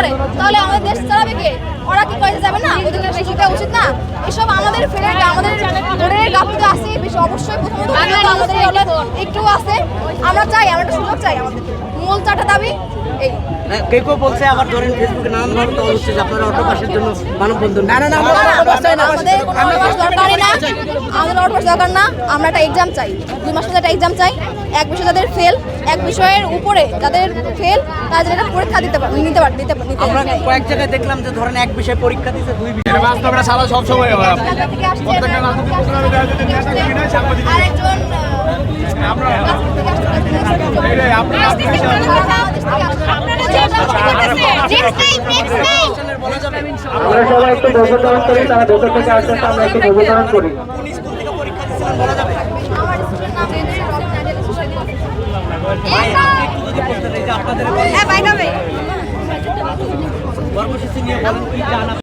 করে তাহলে আমাদের দেশ চালাবে কে ওরা কি কয়েছে যাবে না ওদের দেশ শিখা উচিত না এসব আমাদের ফেলে আমাদের বোর্ডের গাফিতে আছে বেশি অবশ্যই প্রথমত আমাদের একটু আছে আমরা চাই আমরা একটা সুযোগ চাই আমাদের মূল চারটা দাবি এই আমরা কেউ কেউ বলছে আবার ধরেন ফেসবুকে নানান ভাবে হচ্ছে আপনারা অটো পাসের জন্য মানববন্ধন না না না না, না, আমাদের কোনো অটোপাস দরকারই না অটোপাস দরকার না আমরা একটা এক্সাম চাই। দুই মাসের একটা এক্সাম চাই এক বিষয় যাদের ফেল এক বিষয়ের উপরে যাদের ফেল তারা যেটা পরীক্ষা দিতে পারে নিতে পারে দিতে নিতে আমরা কয়েক জায়গায় দেখলাম যে ধরেন এক বিষয়ে পরীক্ষা দিতে দুই বিষয় বাস্তবটা সারা সব সময় হয়। আরেকজন আমরা সবাই একটু বসতরণ করি তারা ভেতর থেকে আসতেছে আমরা একটু বসতরণ করি। কর্মসূচি নিয়ে বলেন কি জানা